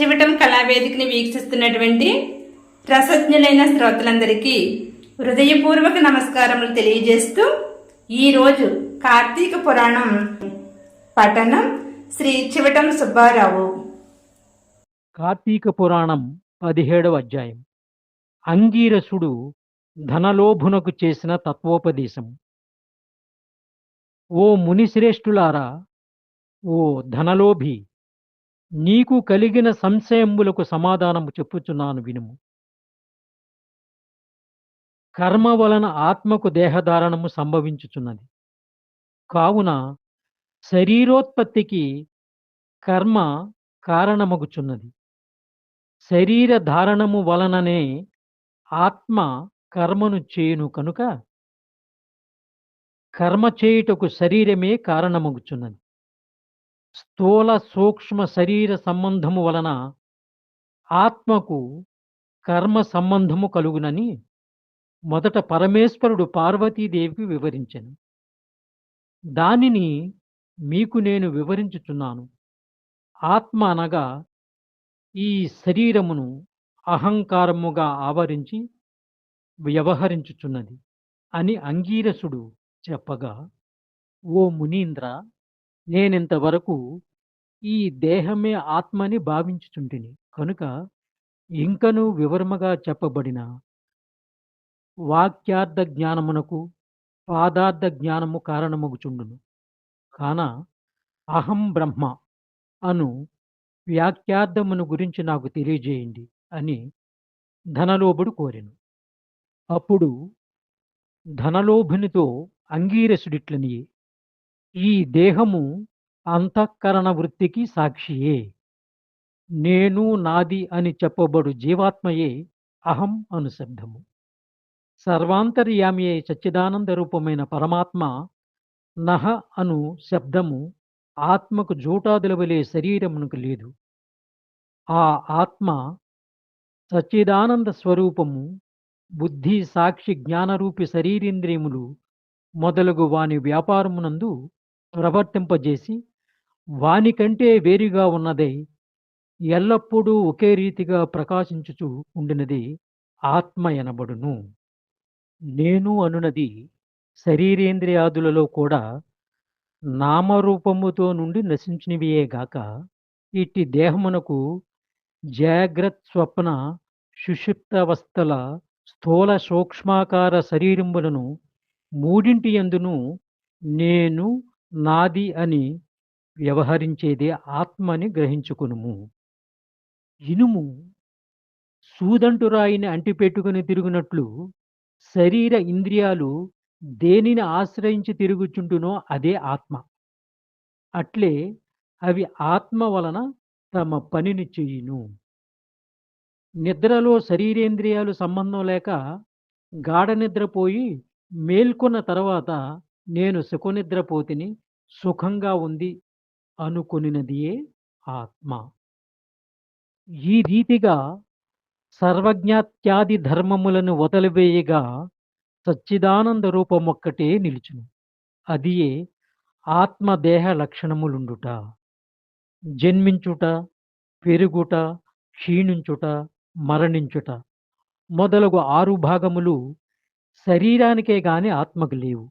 చివటం కళావేదికని వీక్షిస్తున్నటువంటి రసజ్ఞులైన శ్రోతలందరికీ హృదయపూర్వక నమస్కారములు తెలియజేస్తూ ఈరోజు కార్తీక పురాణం పఠనం శ్రీ చివటం సుబ్బారావు. కార్తీక పురాణం పదిహేడవ అధ్యాయం. అంగీరసుడు ధనలోభునకు చేసిన తత్వోపదేశం. ఓ మునిశ్రేష్ఠులారా ఓ ధనలోభి నీకు కలిగిన సంశయములకు సమాధానము చెప్పుచున్నాను వినుము. కర్మ వలన ఆత్మకు దేహధారణము సంభవించుచున్నది. కావున శరీరోత్పత్తికి కర్మ కారణమగుచున్నది. శరీర ధారణము వలననే ఆత్మ కర్మను చేయును కనుక కర్మ చేయుటకు శరీరమే కారణమగుచున్నది. స్థూల సూక్ష్మ శరీర సంబంధము వలన ఆత్మకు కర్మ సంబంధము కలుగునని మొదట పరమేశ్వరుడు పార్వతీదేవికి వివరించెను. దానిని మీకు నేను వివరించుచున్నాను. ఆత్మ అనగా ఈ శరీరమును అహంకారముగా ఆవరించి వ్యవహరించుచున్నది అని అంగీరసుడు చెప్పగా ఓ మునీంద్ర నేనింతవరకు ఈ దేహమే ఆత్మని భావించుచుంటిని. కనుక ఇంకను వివరముగా చెప్పబడిన వాక్యార్థ జ్ఞానమునకు పాదార్థ జ్ఞానము కారణమగుచుండును. కాన అహం బ్రహ్మ అను వ్యాఖ్యార్థమును గురించి నాకు తెలియజేయండి అని ధనలోభుడు కోరెను. అప్పుడు ధనలోభునితో అంగీరసుడిట్లని ఈ దేహము అంతఃకరణ వృత్తికి సాక్షియే. నేను నాది అని చెప్పబడు జీవాత్మయే అహం అనుశబ్దము. సర్వాంతర్యామియే సచ్చిదానంద రూపమైన పరమాత్మ నహ అను శబ్దము ఆత్మకు జూటాదుల వలె శరీరమునకు లేదు. ఆ ఆత్మ సచ్చిదానంద స్వరూపము బుద్ధి సాక్షి జ్ఞానరూపి శరీరేంద్రియములు మొదలగు వాని వ్యాపారమునందు ప్రవర్తింపజేసి వానికంటే వేరుగా ఉన్నదై ఎల్లప్పుడూ ఒకే రీతిగా ప్రకాశించుచు ఉండినది ఆత్మ ఎనబడును. నేను అనునది శరీరేంద్రియాదులలో కూడా నామరూపముతో నుండి నశించినవియేగాక ఇట్టి దేహమునకు జాగ్రత్ స్వప్న సుషుప్తావస్థల స్థూల సూక్ష్మాకార శరీరములను మూడింటి యందును నేను నాది అని వ్యవహరించేదే ఆత్మని గ్రహించుకునుము. ఇనుము సూదంటు రాయిని అంటిపెట్టుకుని తిరుగునట్లు శరీర ఇంద్రియాలు దేనిని ఆశ్రయించి తిరుగుచుంటునో అదే ఆత్మ. అట్లే అవి ఆత్మ వలన తమ పనిని చేయును. నిద్రలో శరీరేంద్రియాలు సంబంధం లేక గాఢ నిద్రపోయి మేల్కొన్న తర్వాత నేను సుఖనిద్రపోతిని సుఖంగా ఉంది అనుకునినదియే ఆత్మ. ఈ రీతిగా సర్వజ్ఞాత్యాది ధర్మములను వదలివేయగా సచ్చిదానంద రూపమొక్కటే నిలుచును. అదియే ఆత్మదేహ లక్షణములుండుట. జన్మించుట పెరుగుట క్షీణించుట మరణించుట మొదలగు ఆరు భాగములు శరీరానికే గాని ఆత్మకు లేవు.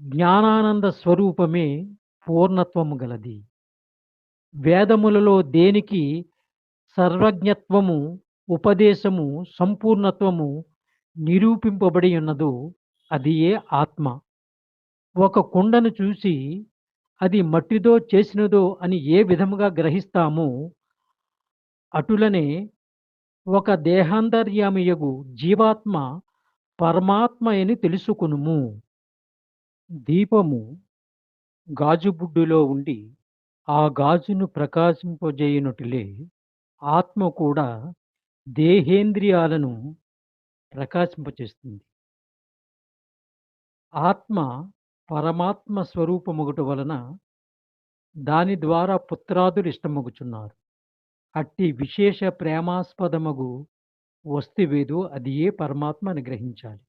జ్ఞానానంద స్వరూపమే పూర్ణత్వము గలది. వేదములలో దేనికి సర్వజ్ఞత్వము ఉపదేశము సంపూర్ణత్వము నిరూపింపబడి ఉన్నదో అది ఏ ఆత్మ. ఒక కుండను చూసి అది మట్టిదో చేసినదో అని ఏ విధముగా గ్రహిస్తామో అటులనే ఒక దేహాంతర్యామియగు జీవాత్మ పరమాత్మ అని తెలుసుకునుము. దీపము గాజుబుడ్డులో ఉండి ఆ గాజును ప్రకాశింపజేయునటులే ఆత్మ కూడా దేహేంద్రియాలను ప్రకాశింపచేస్తుంది. ఆత్మ పరమాత్మ స్వరూపముగట వలన దాని ద్వారా పుత్రాదులు ఇష్టమగుచున్నారు. అట్టి విశేష ప్రేమాస్పదమగు వస్తువేదో అది ఏ పరమాత్మ అని గ్రహించాలి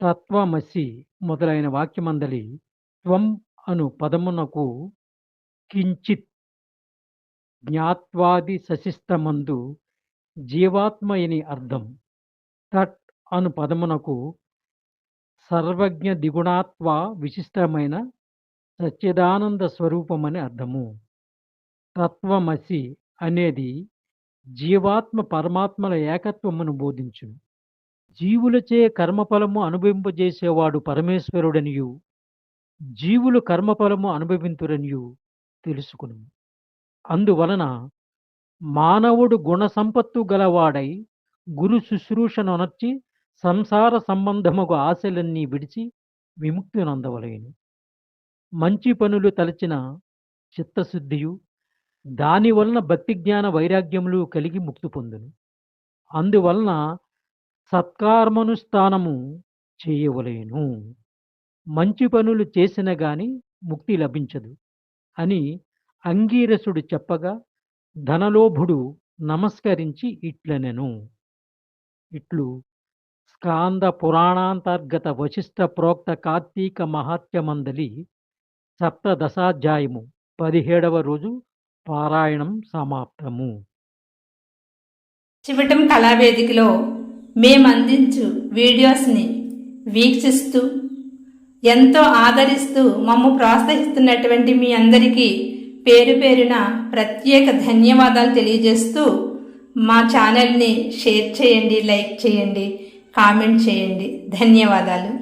తత్వమసి మొదలైన వాక్యమందలి త్వం అను పదమునకు కించిత్ జ్ఞాత్వాది సశిస్తమందు జీవాత్మయని అర్థం. తట్ అను పదమునకు సర్వజ్ఞ దిగుణాత్వ విశిష్టమైన సచ్చిదానంద స్వరూపమని అర్థము. తత్వమసి అనేది జీవాత్మ పరమాత్మల ఏకత్వమును బోధించును. జీవులచే కర్మఫలము అనుభవింపజేసేవాడు పరమేశ్వరుడనియు జీవులు కర్మఫలము అనుభవింతురనియు తెలుసుకును. అందువలన మానవుడు గుణ సంపత్తు గలవాడై గురు శుశ్రూషనొనర్చి సంసార సంబంధముకు ఆశలన్నీ విడిచి విముక్తి నందవలేను. మంచి పనులు తలచిన చిత్తశుద్ధియు దానివలన భక్తి జ్ఞాన వైరాగ్యములు కలిగి ముక్తి పొందును. అందువలన సత్కర్మనుష్ఠానము చేయవలేను. మంచి పనులు చేసిన గాని ముక్తి లభించదు అని అంగీరసుడు చెప్పగా ధనలోభుడు నమస్కరించి ఇట్లనెను. ఇట్లు స్కాంద పురాణాంతర్గత వశిష్ట ప్రోక్త కార్తీక మహాత్యమందలి సప్తదశాధ్యాయము పదిహేడవ రోజు పారాయణం సమాప్తము. చివటం కళావేదికలో మేము అందించు వీడియోస్ని వీక్షిస్తూ ఎంతో ఆదరిస్తూ మమ్ము ప్రోత్సహిస్తున్నటువంటి మీ అందరికీ పేరు పేరున ప్రత్యేక ధన్యవాదాలు తెలియజేస్తూ మా ఛానల్ని షేర్ చేయండి లైక్ చేయండి కామెంట్ చేయండి. ధన్యవాదాలు.